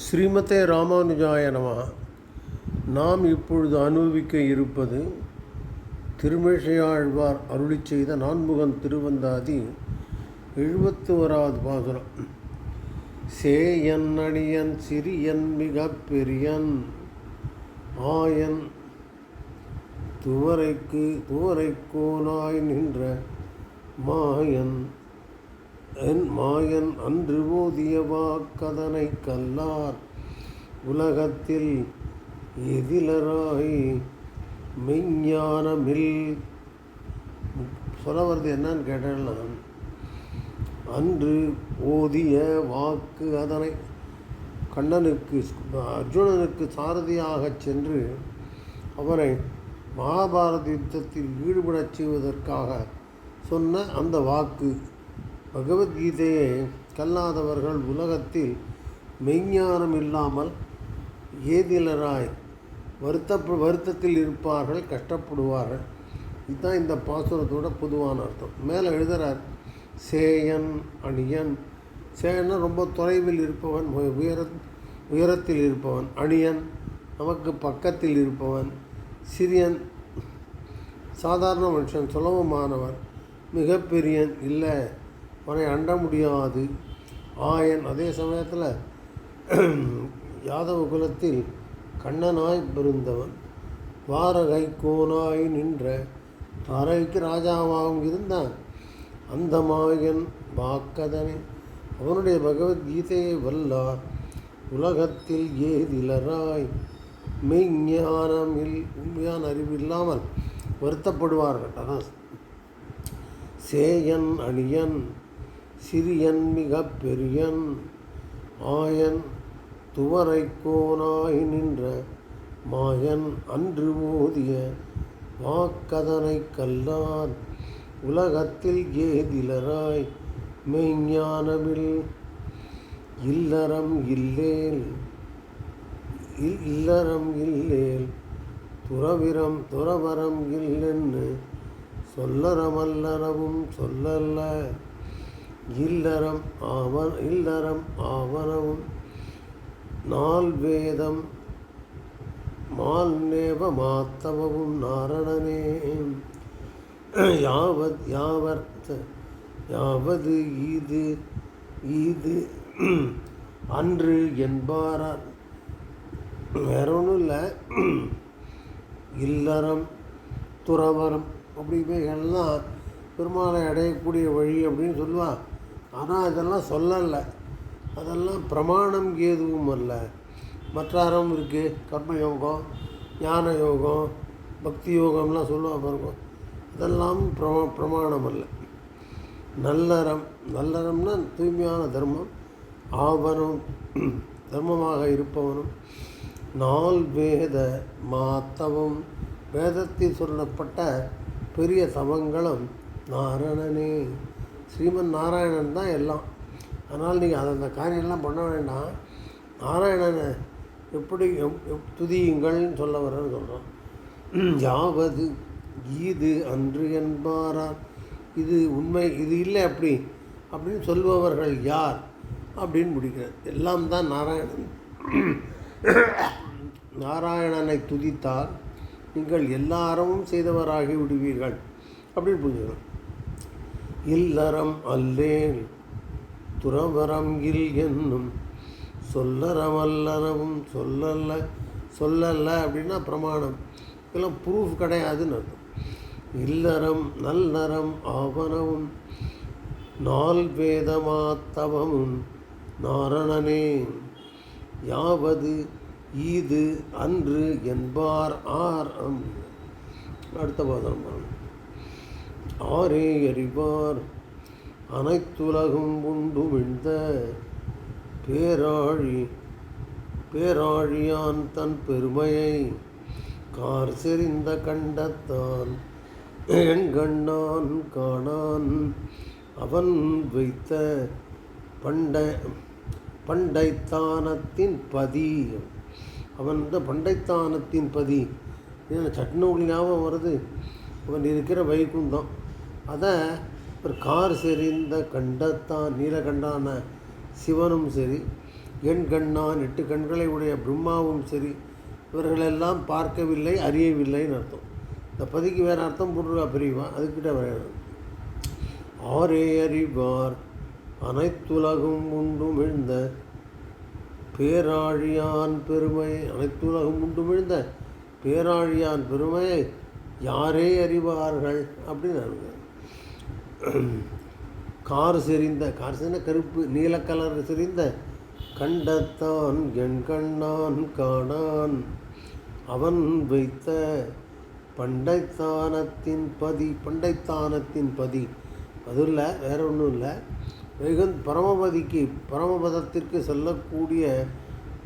ஸ்ரீமதே ராமானுஜாய நம. நாம் இப்பொழுது அனுபவிக்க இருப்பது திருமேஷையாழ்வார் அருளி செய்த நான்முகன் திருவந்தாதி எழுபத்து ஓராவது பாசுரம். சேயன் அணியன் சிறியன் மிக பெரியன் ஆயன் துவரைக்கு துவரைக்கோனாய் நின்ற மாயன். என் மாயன் அன்று ஓதிய வாக்கதனை கல்லார். உலகத்தில் எதிலராய் மெய்ஞானமில் சொல்ல வருது என்னன்னு கேட்டேன்னா அன்று ஓதிய வாக்கு அதனை கண்ணனுக்கு அர்ஜுனனுக்கு சாரதியாகச் சென்று அவனை மகாபாரத யுத்தத்தில் ஈடுபடச் செய்வதற்காக சொன்ன அந்த வாக்கு. பகவத்கீதையை கல்லாதவர்கள் உலகத்தில் மெய்ஞானம் இல்லாமல் ஏதிலராய் வருத்த வருத்தத்தில் இருப்பார்கள் கஷ்டப்படுவார்கள். இதுதான் இந்த பாசுரத்தோட பொதுவான அர்த்தம். மேலே எழுதுகிறார் சேயன் அணியன். சேயன்னா ரொம்ப தொலைவில் இருப்பவன் உயர உயரத்தில் இருப்பவன். அணியன் நமக்கு பக்கத்தில் இருப்பவன். சிறியன் சாதாரண மனுஷன் சுலபமானவன். மிகப்பெரியன் இல்லை. அவனை அண்ட முடியாது. ஆயன் அதே சமயத்தில் யாதவ குலத்தில் கண்ணனாய் பெருந்தவன் வாரகை கோனாய் நின்ற தாரகைக்கு ராஜாவாகவும் இருந்தான். அந்த மாயன் வாக்கதனே. அவனுடைய பகவத்கீதையை வல்லார். உலகத்தில் ஏதிலராய் மெய்ஞானமில் உண்மையான அறிவு இல்லாமல் வருத்தப்படுவார்கள். அதான். சேயன் அணியன் சிறியன் மிக பெரியன் ஆயன் துவரைக்கோனாய் நின்ற மாயன் அன்று ஓதிய வாக்கதனை கல்லான் உலகத்தில் ஏதிலராய் மெய்ஞானமில் இல்லறம் இல்லேல் இல்லறம் இல்லேல் துறவிரம் துறவரம் இல்லென்னு சொல்லறமல்லறவும் சொல்லல்ல. இல்லறம் ஆவ இல்லறம் ஆவனவும் நாள் வேதம் மால்நேவ மாத்தவவும் நாரணனே. யாவத் யாவர்த்த யாவது ஈது ஈது அன்று என்பாரார் வேற ஒன்றும் இல்லை. இல்லறம் துறவரம் அப்படி எல்லாம் பெருமாளை அடையக்கூடிய வழி அப்படின்னு சொல்லுவாள் ஆனால் இதெல்லாம் சொல்லலை. அதெல்லாம் பிரமாணம் எதுவும் அல்ல. மற்றாரம் இருக்குது இருக்குது கர்மயோகம் ஞான யோகம் பக்தி யோகம்லாம் சொல்லுவா பாருங்க. இதெல்லாம் பிரமா பிரமாணம் அல்ல. நல்லறம். நல்லறம்னா தூய்மையான தர்மம். ஆவனும் தர்மமாக இருப்பவனும் நாள் வேத மாத்தவம். வேதத்தில் சொல்லப்பட்ட பெரிய தவங்களும் நாரணனே. ஸ்ரீமன் நாராயணன் தான் எல்லாம். அதனால் நீங்கள் அதை அந்த காரியம்லாம் பண்ண வேண்டாம். நாராயணனை எப்படி துதியுங்கள்னு சொல்ல வரேன்னு சொல்கிறோம் யாவது இது அன்று என்பாரார். இது உண்மை இது இல்லை அப்படி. அப்படின்னு சொல்பவர்கள் யார்? அப்படின்னு முடிக்கிறார். எல்லாம் தான் நாராயணன். நாராயணனை துதித்தால் நீங்கள் எல்லா அறமும் செய்தவராகி விடுவீர்கள். அப்படின்னு புரிஞ்சுக்கணும். இல்லறம் அல்லேன். துறவரம் இல் என்னும் சொல்லறமல்லறவும் சொல்லல்ல சொல்லல்ல அப்படின்னா பிரமாணம். இதெல்லாம் ப்ரூஃப் கிடையாதுன்னு அர்த்தம். இல்லறம் நல்லறம் ஆவனவும் நாள் வேதமாத்தவமும் நாரணனே. யாவது ஈது அன்று என்பார் ஆர் அம். அடுத்த பாதம் ஆரே அறிவார்? அனைத்துலகும் உண்டு விழ்ந்த பேராழி பேராழியான் தன் பெருமையை கார் செறிந்த கண்டத்தான் எண்கண்ணான் காணான். அவன் வைத்த பண்டை பண்டைத்தானத்தின் பதி அவன் இந்த பண்டைத்தானத்தின் பதி. சட்னூல் ஞாபகம் வருது. அவன் இருக்கிற வைகுந்தம் அதை ஒரு கார் செறிந்த கண்டத்தான் நீலகண்டான சிவனும் சரி என் கண்ணான் எட்டு கண்களை உடைய பிரம்மாவும் சரி இவர்களெல்லாம் பார்க்கவில்லை அறியவில்லைன்னு அர்த்தம். இந்த பதிக்கு வேறு அர்த்தம் போட்டுருக்கா பிரிவா அதுக்கிட்ட வேறு ஆரே அறிவார் அனைத்துலகும் உண்டும் விழுந்த பேராழியான் பெருமை அனைத்துலகம் உண்டு விழுந்த பேராழியான் பெருமையை யாரே அறிவார்கள் அப்படின்னு அனுப்புகிறேன் கார் செறிந்த கார் செறிந்த கருப்பு நீல கலர் செறிந்த கண்டத்தான் என் கண்ணான் காணான். அவன் வைத்த பண்டைத்தானத்தின் பதி பண்டைத்தானத்தின் பதி. அது இல்லை வேற ஒன்றும் இல்லை வெகுந்த் பரமபதிக்கு பரமபதத்திற்கு செல்லக்கூடிய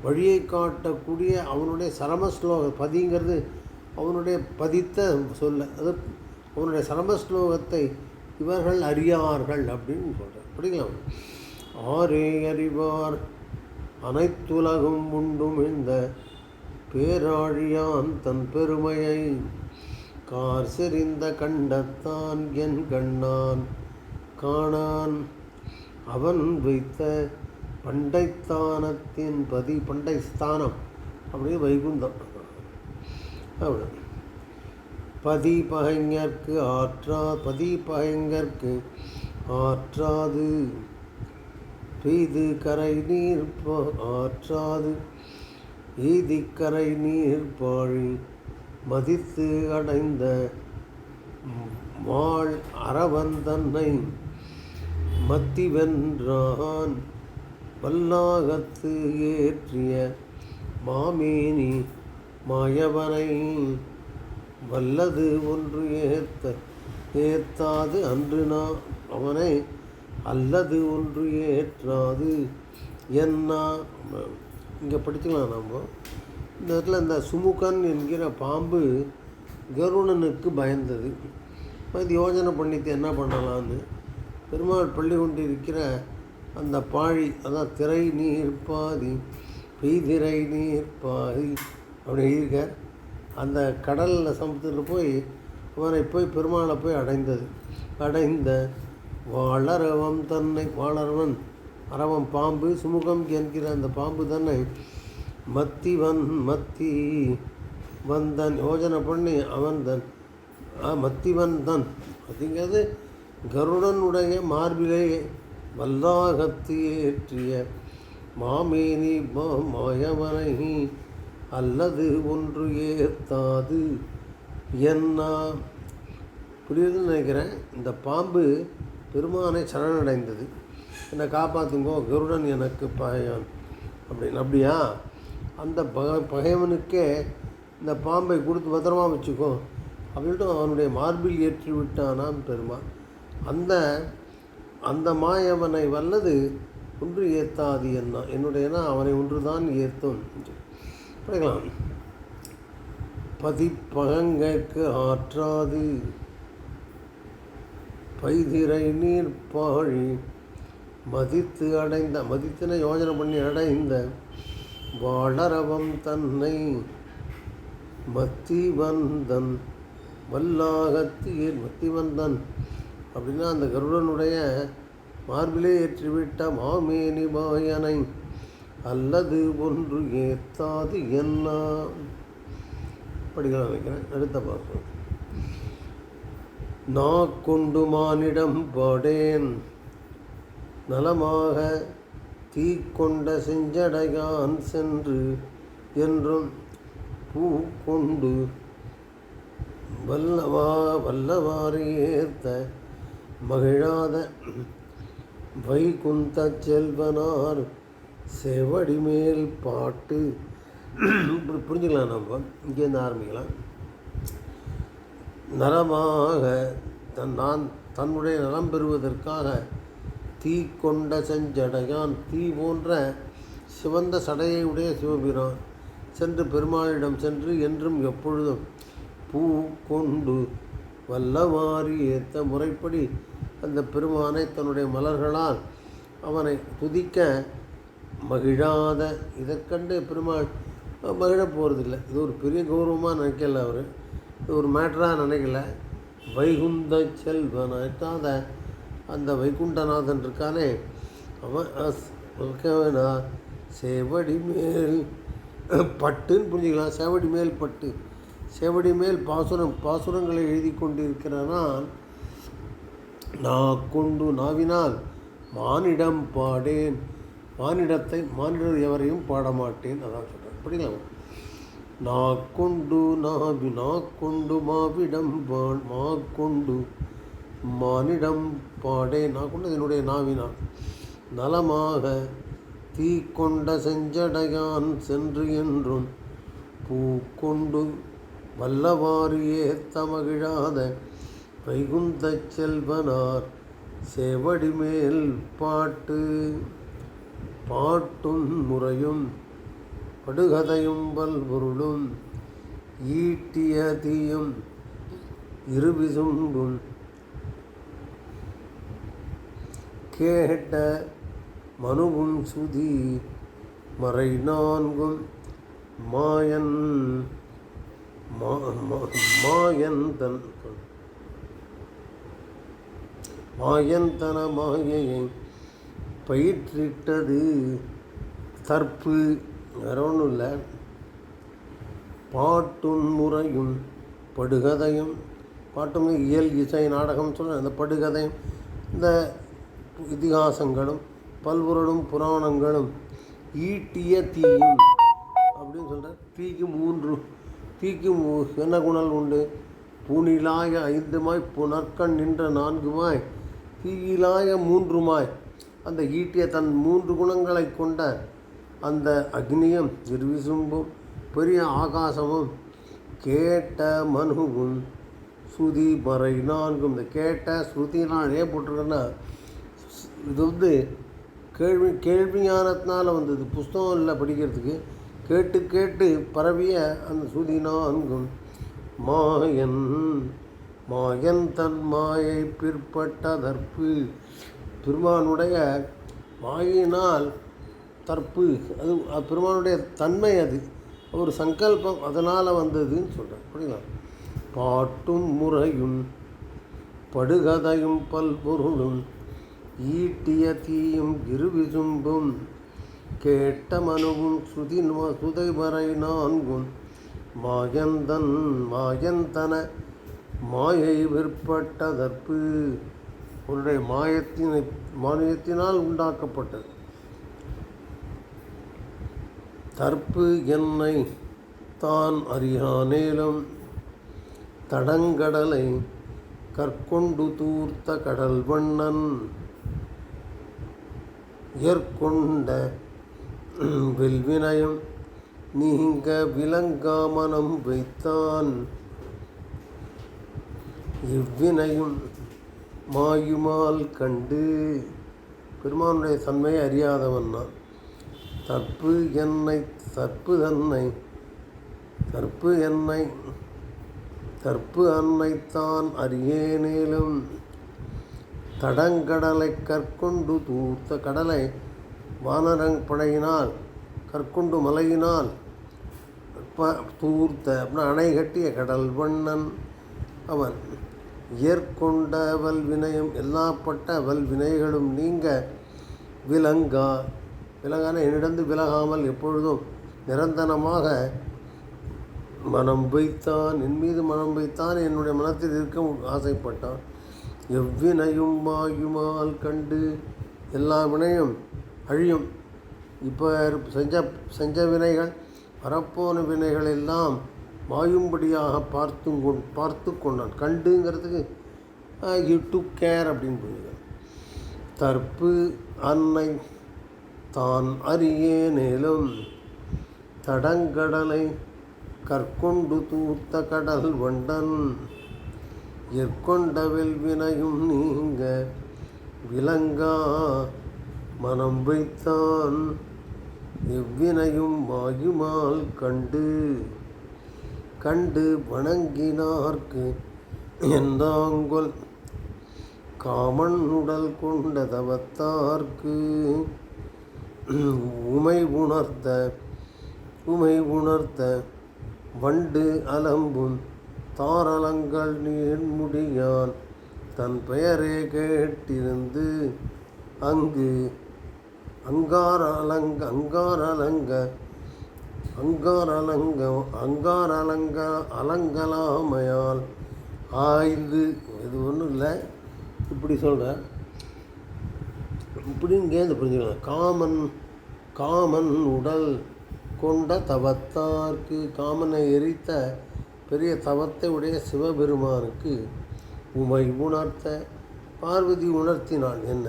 வழியை காட்டக்கூடிய அவனுடைய சரமஸ்லோக பதிங்கிறது அவனுடைய பதித்த சொல்ல அது அவனுடைய சரமஸ்லோகத்தை இவர்கள் அறியார்கள் அப்படின்னு சொல்கிறார் புரியுங்களா ஆரே அறிவார். அனைத்துலகும் உண்டும் இந்த பேராழியான் தன் பெருமையை கார் செறிந்த கண்டத்தான் என் கண்ணான் காணான். அவன் வைத்த பண்டைத்தானத்தின் பதி பண்டைஸ்தானம் அப்படியே வைகுந்தம். அவ்வளோ பதி பகைஞர்க்கு ஆற்றா பதி பகைஞர்க்கு ஆற்றாது. பீது கரை நீர் பா- ஆற்றாது. ஈதிக்கரை கரை நீர் பாழி மதித்து அடைந்த வாழ் அரவன் தன்னை மத்தி வல்லாகத்து ஏற்றிய மாமேனி மாயவனை வல்லது ஒன்று ஏத்த ஏத்தாது அன்று நான் அவனை அல்லது ஒன்று ஏற்றாது. என்ன? இங்கே படிச்சுக்கலாம் நம்ம இந்த இடத்துல இந்த சுமுகன் என்கிற பாம்பு கருணனுக்கு பயந்தது. இது யோஜனை பண்ணிட்டு என்ன பண்ணலான்னு பெருமாள் பள்ளி கொண்டு இருக்கிற அந்த பாழி அதான் திரை நீர் பாதி பெய்திரை நீர் பாதி அப்படி எழுதியிருக்கார். அந்த கடலில் சமுத்திரத்தில் போய் அவனை போய் பெருமாளை போய் அடைந்தது. அடைந்த வாழறவம் தன்னை வாளரவன் அரவம் பாம்பு சுமுகம் என்கிற அந்த பாம்பு தன்னை மத்தி வன் மத்தி வந்தன் யோஜனை பண்ணி அவன் தன் மத்திவன் தன். அப்படிங்கிறது கருடனுடைய மார்பிலே வல்லாகத்து ஏற்றிய மாமேனி மாயவனை அல்லது ஒன்று ஏத்தாது என்ன புரியுதுன்னு நினைக்கிறேன். இந்த பாம்பு பெருமானை சரணடைந்தது. என்னை காப்பாற்றுங்கோ கருடன் எனக்கு பயன். அப்படின்னு அப்படியா? அந்த பக பகைவனுக்கே இந்த பாம்பை கொடுத்து பத்திரமா வச்சுக்கோ. அப்படின்ட்டு அவனுடைய மார்பில் ஏற்றி விட்டானாம் பெருமான். அந்த அந்த மாயவனை வல்லது ஒன்று ஏத்தாது என்ன என்னுடையனா அவனை ஒன்றுதான் ஏத்தும். படிக்கலாம். பதிப்பகங்கைக்கு ஆற்றாது. பைதிரை நீர் பாழி. மதித்து அடைந்த மதித்தின யோஜனை பண்ணி அடைந்த வாழரவம் தன்னை மத்தி வந்தன். வல்லாகத்து மத்தி வந்தன். அப்படின்னா அந்த கருடனுடைய மார்பிலே ஏற்றிவிட்ட மாமேனி மாயனை அல்லது ஒன்று ஏத்தாது என்ன? படிக்கலாம் நினைக்கிறேன். அடுத்த பார்ப்போம் நா கொண்டு மானிடம் பாடேன். நலமாக தீ கொண்ட செஞ்சடையான் சென்று என்றும் பூ கொண்டு வல்லவா வல்லவாறு ஏத்த மகிழாத வைகுந்த செல்வனார் செவடிமேல் பாட்டு. இப்படி புரிஞ்சுக்கலாம் நம்ம. இங்கேருந்து ஆரம்பிக்கலாம். நலமாக தன் நான் தன்னுடைய நலம் பெறுவதற்காக தீ கொண்ட செஞ்சடையான். தீ போன்ற சிவந்த சடையை உடைய சிவபிரான் சென்று பெருமாளிடம் சென்று என்றும் எப்பொழுதும் பூ கொண்டு வல்லவாரி ஏத்த முறைப்படி அந்த பெருமானை தன்னுடைய மலர்களால் அவனை துதிக்க மகிழாத இதற்கண்டு பெருமாள் மகிழ போகிறதில்ல இது ஒரு பெரிய கௌரவமாக நினைக்கல அவர். இது ஒரு மேட்டராக நினைக்கல. வைகுந்த செல்வனாய்த்தாத அந்த வைகுண்டநாதன் இருக்கானே. அவன் அஸ்- செவடி மேல் பட்டுன்னு புரிஞ்சுக்கலாம். செவடி மேல் பட்டு. செவடி மேல் பாசுரம் பாசுரங்களை எழுதி கொண்டிருக்கிறனான் நான் கொண்டு நாவினால் மானிடம் பாடேன். மானிடத்தை மானிடர் எவரையும் பாடமாட்டேன் அதான் சொல்கிறேன் படிக்கலாம் நான் கொண்டு நாவி நா கொண்டு மாவிடம் பான் மா கொண்டு மானிடம் பாடே. நான் கொண்டு என்னுடைய நாவினான் நலமாக தீ கொண்ட செஞ்சடையான் சென்று என்றும் பூ கொண்டு வல்லவாரியே தமகிழாத வைகுந்த வைகுந்தச் செல்வனார் செவடிமேல் பாட்டு. பாட்டும் முறையும் படுகதையும் பல்பொருளும் ஈட்டிய தீயும் கேட்ட மனுவும் சுதி மறை நான்கும் மாயன் மா- மா- மாயன் தன் மாயன் தன மாயையை பயிற்றிட்டது தற்பு வேற ஒன்றும் இல்லை. பாட்டும் முறையும் படுகதையும் பாட்டும் இயல் இசை நாடகம் சொல்ல அந்த படுகதையும் இந்த இதிகாசங்களும் பல்பொருளும் புராணங்களும் ஈட்டிய தீயும் அப்படின்னு சொல்கிற தீக்கு மூன்று தீக்கு என்ன குணல் உண்டு? பூனிலாய ஐந்துமாய் புனற்கண் நின்ற நான்குமாய் தீயிலாய மூன்றுமாய் அந்த ஈட்டிய தன் மூன்று குணங்களை கொண்ட அந்த அக்னியும் இருவிசும்பும் பெரிய ஆகாசமும் கேட்ட மனுவும் ஸ்ருதி மறை நான்கும். இந்த கேட்ட ஸ்ருதினால் ஏன் போட்டிருக்கேன்னா இது வந்து கேள்வி கேள்விஞானத்தினால் வந்தது. புஸ்தகம் இல்லை படிக்கிறதுக்கு. கேட்டு கேட்டு பரவிய அந்த ஸ்ருதி நான்கும். மாயன் மாயன் தன் மாயை பிற்பட்டதற்கு பெருமானுடைய மாயினால் தற்பு அது பெருமானுடைய தன்மை அது. ஒரு சங்கல்பம் அதனால் வந்ததுன்னு சொல்கிறேன் புரியுங்களா பாட்டும் முறையும் படுகதையும் பல்பொருளும் ஈட்டிய தீயும் இருவிசும்பும் கேட்ட மனுவும் சுதி சுதைமறை நான்கும். மாயந்தன் மாயந்தன மாயை விற்பட்டதற்கு உன்னுடைய மாயத்தினை மானியத்தினால் உண்டாக்கப்பட்டது. தற்பு என்னை தான் அறியானேலும் தடங்கடலை கற்கொண்டு தூர்த்த கடல் வண்ணன் ஏற்கொண்ட வெல்வினயம் நீங்க விலங்காமனம் வைத்தான். இவ்வினையும் மாயுமால் கண்டு பெருமானுடைய தன்மையை அறியாதவன் நான் தற்பு என்னை தற்பு தன்னை தற்பு என்னை தற்பு அன்னைத்தான் அறியேனேலும் தடங்கடலை கற்கொண்டு தூர்த்த கடலை வானரங் படையினால் கற்கொண்டு மலையினால் ப- தூர்த்த அப்படின்னா அணை கட்டிய கடல் வண்ணன் அவன் ஏற்கொண்ட வல்வினயம் எல்லாப்பட்ட வல்வினைகளும் நீங்க விலங்கா விலங்கான என்னிடந்து விலகாமல் எப்பொழுதும் நிரந்தரமாக மனம் வைத்தான். என் மீது மனம் வைத்தான். என்னுடைய மனத்தில் இருக்க ஆசைப்பட்டான். எவ்வினையும் மாயுமால் கண்டு எல்லா வினையும் அழியும். இப்போ செஞ்ச செஞ்ச வினைகள் வரப்போன வினைகள் எல்லாம் மாயும்படியாக பார்த்து கொண் பார்த்து கொண்டான். கண்டுங்கிறதுக்கு யூ டு கேர் அப்படின்னு புரியுது தற்பு அன்னை தான் அறியேனேலும் தடங்கடலை கற்கொண்டு தூர்த்த கடல் வண்டன் எற்கொண்டவில் வெல்வினையும் நீங்க விலங்கா மனம் வைத்தான் எவ்வினையும் வாயுமால் கண்டு கண்டு வணங்கினார்க்கு எந்தாங்கொல்? காமன் உடல் கொண்ட தவத்தார்க்கு உமை உணர்த்த உமை உணர்த்த வண்டு அலம்பும் தாரலங்கள் நீர்முடியான் தன் பெயரே கேட்டிருந்து அங்கு அங்கார அலங்க அங்கார அலங்க அங்கார அலங்க அலங்கலாமையால். ஆய்ந்து இது ஒன்றும் இல்லை. இப்படி சொல்கிறேன் இப்படின்னு கேந்து புரிஞ்சுக்கலாம் காமன் காமன் உடல் கொண்ட தவத்தார்க்கு காமனை எரித்த பெரிய தவத்தை உடைய சிவபெருமானுக்கு உமை உணர்த்த பார்வதி உணர்த்தினாள் என்ன?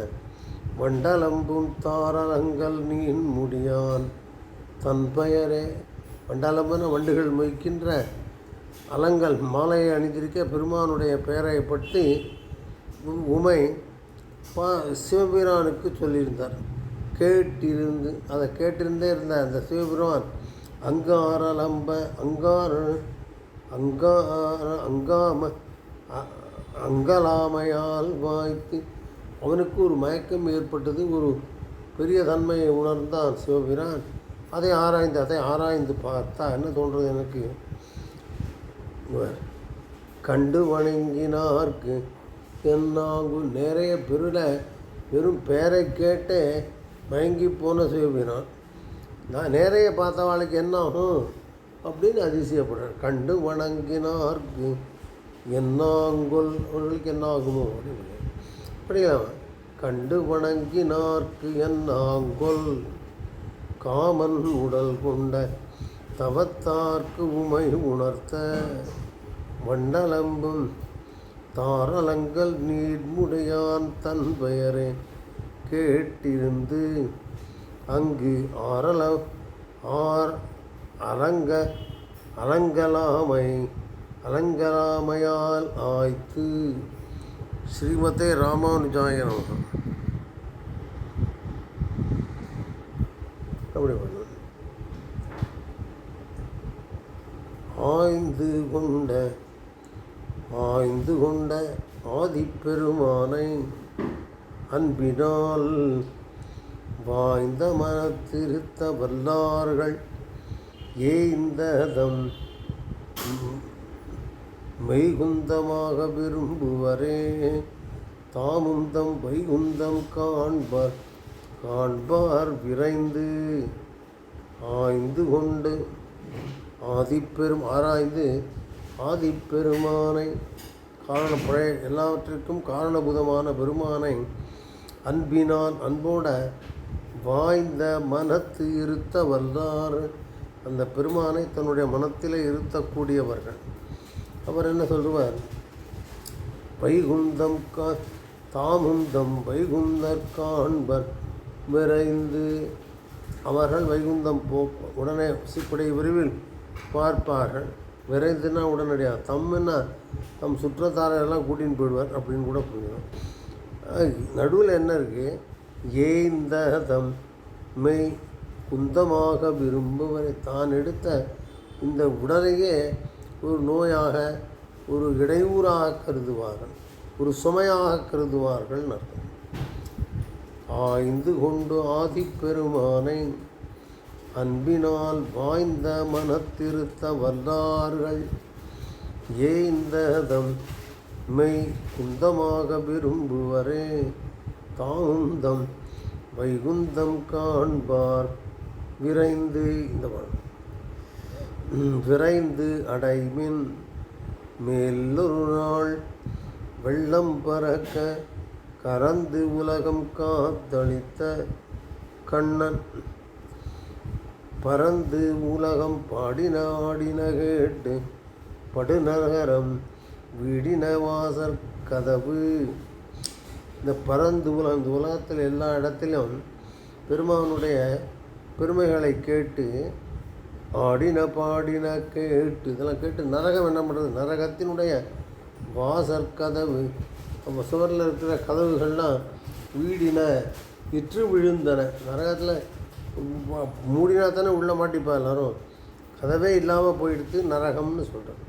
வண்டலம்பும் தாரலங்கள் நீன் முடியான் தன் பெயரே வண்டாளமான வண்டுகள் மொய்க்கின்ற அலங்கள் மாலையை அணிந்திருக்க பெருமானுடைய பெயரை பற்றி உ- உமை பா சிவபிரானுக்கு சொல்லியிருந்தார். கேட்டிருந்து அதை கேட்டிருந்தே இருந்த அந்த சிவபிரான் அங்காரலம்ப அங்கார அங்கார அங்காம அ- அங்கலாமையால் வாய்த்து. அவனுக்கு ஒரு மயக்கம் ஏற்பட்டது ஒரு பெரிய தன்மையை உணர்ந்தான் சிவபிரான் அதை ஆராய்ந்து அதை ஆராய்ந்து பார்த்தா என்ன தோன்றது எனக்கு? கண்டு வணங்கினார்க்கு. என்னாங்கு நிறைய பெருல வெறும் பேரை கேட்டே மயங்கி போன சிவபிரான் நான் நிறைய பார்த்தவாளுக்கு என்ன ஆகும்? அப்படின்னு அதிசயப்படுறேன் கண்டு வணங்கினார்க்கு. என்னாங்கொல் அவர்களுக்கு என்ன ஆகுமோ? அப்படின்னு படிக்கலாம் கண்டு வணங்கினார்க்கு என்னாங்கொல் காமன் உடல் கொண்ட தவத்தார்க்கு உமை உணர்த்த வண்டலம்பும் தாரலங்கள் நீர்முடையான் தன் பெயரே கேட்டிருந்து அங்கு ஆரல ஆர் அரங்க அலங்கலாமை அலங்கலாமையால் ஆய்த்து. ஸ்ரீமதே ராமானுஜாயனம் அப்படி பண்ணணும் ஆய்ந்து கொண்ட ஆய்ந்து கொண்ட ஆதிப்பெருமானை அன்பினால் வாய்ந்த மனத்திருத்த வல்லார்கள் ஏய்ந்ததம் மெய்குந்தமாக விரும்புவரே. தாமுந்தம் வைகுந்தம் காண்பர் காண்பார் விரைந்து ஆய்ந்து கொண்டு ஆதிப்பெரும் ஆராய்ந்து ஆதிப்பெருமானை காரண பழைய எல்லாவற்றிற்கும் காரணபூதமான பெருமானை அன்பினால் அன்போட வாய்ந்த மனத்து இருத்த வல்லார் அந்த பெருமானை தன்னுடைய மனத்திலே இருத்தக்கூடியவர்கள். அவர் என்ன சொல்லுவார்? வைகுந்தம் கா தாமுந்தம் வைகுந்தர் காண்பர். விரைந்து அவர்கள் வைகுந்தம் போ உடனே சிப்படை விரைவில் பார்ப்பார்கள். விரைந்துன்னா உடனடியாக தம்னா தம் சுற்றத்தாரெல்லாம் கூட்டின்னு போயிடுவார் அப்படின்னு கூட புரியும் நடுவில் என்ன இருக்குது ஏந்த தம் மெய் குந்தமாக விரும்புவரை தான் எடுத்த இந்த உடலையே ஒரு நோயாக ஒரு இடையூறாக கருதுவார்கள். ஒரு சுமையாக கருதுவார்கள் அர்த்தம். ஆய்ந்து கொண்டு ஆதிப்பெருமானை அன்பினால் வாய்ந்த மனத்திருத்த வல்லார்கள் ஏய்ந்ததம் மெய் குந்தமாக விரும்புவரே தாந்தம் வைகுந்தம் காண்பார். விரைந்து இந்த விரைந்து அடைமின் மேலொரு நாள் வெள்ளம் பறக்க கறந்து உலகம் காத்தளித்த கண்ணன். பறந்து உலகம் பாடின ஆடின கேட்டு படுநகரம் விடின வாசற் கதவு. இந்த பறந்து உலகம் இந்த உலகத்தில் எல்லா இடத்திலும் பெருமானுடைய பெருமைகளை கேட்டு ஆடின பாடின கேட்டு இதெல்லாம் கேட்டு நரகம் என்ன பண்ணுறது நரகத்தினுடைய வாசற்கதவு நம்ம சுவரில் இருக்கிற கதவுகள்லாம் வீடின இற்று விழுந்தன. நரகத்தில் மூடினா தானே உள்ளே மாட்டிப்பா எல்லாரும். கதவே இல்லாமல் போயிடுத்து நரகம்னு சொல்கிறேன்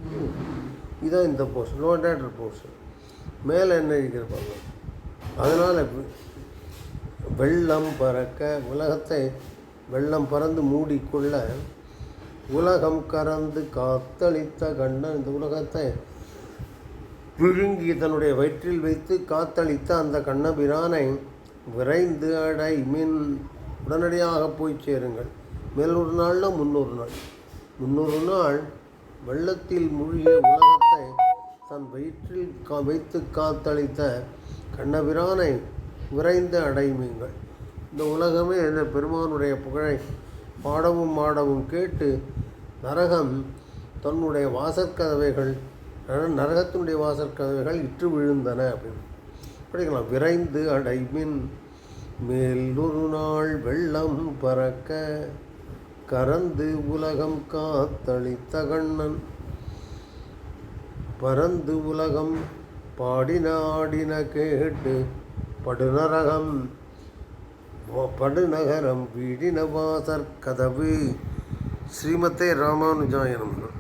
இதுதான் இந்த போர்ஷன் லோ டேட்டர் போர்ஷன் மேலே என்ன இருக்கிறப்பாங்க அதனால் வெள்ளம் பறக்க உலகத்தை வெள்ளம் பறந்து மூடிக்கொள்ள உலகம் கறந்து காத்தளித்த கண்டன் இந்த உலகத்தை விழுங்கி தன்னுடைய வயிற்றில் வைத்து காத்தளித்த அந்த கண்ணபிரானை விரைந்து அடை மின் உடனடியாக போய் சேருங்கள். மேலொரு நாள்னா முன்னூறு நாள். முந்நூறு நாள் வெள்ளத்தில் மூழ்கிய உலகத்தை தன் வயிற்றில் கா வைத்து காத்தளித்த கண்ணபிரானை விரைந்து அடைமீங்கள் இந்த உலகமே இந்த பெருமானுடைய புகழை பாடவும் மாடவும் கேட்டு நரகம் தன்னுடைய வாசற்கதவைகள் நரகத்தினுடைய நரகத்தினுடைய வாசற்கதவைகள் இற்று விழுந்தன அப்படின்னு. படிக்கலாம். விரைந்து அடைமின் மின் மேலொரு நாள் வெள்ளம் பறக்க கறந்து உலகம் காத்தளித்த கண்ணன். பறந்து உலகம் பாடின ஆடின கேட்டு படுநரகம். படுநகரம் வீடின வாசற் கதவு. ஸ்ரீமத்தே ராமானுஜாயனம்.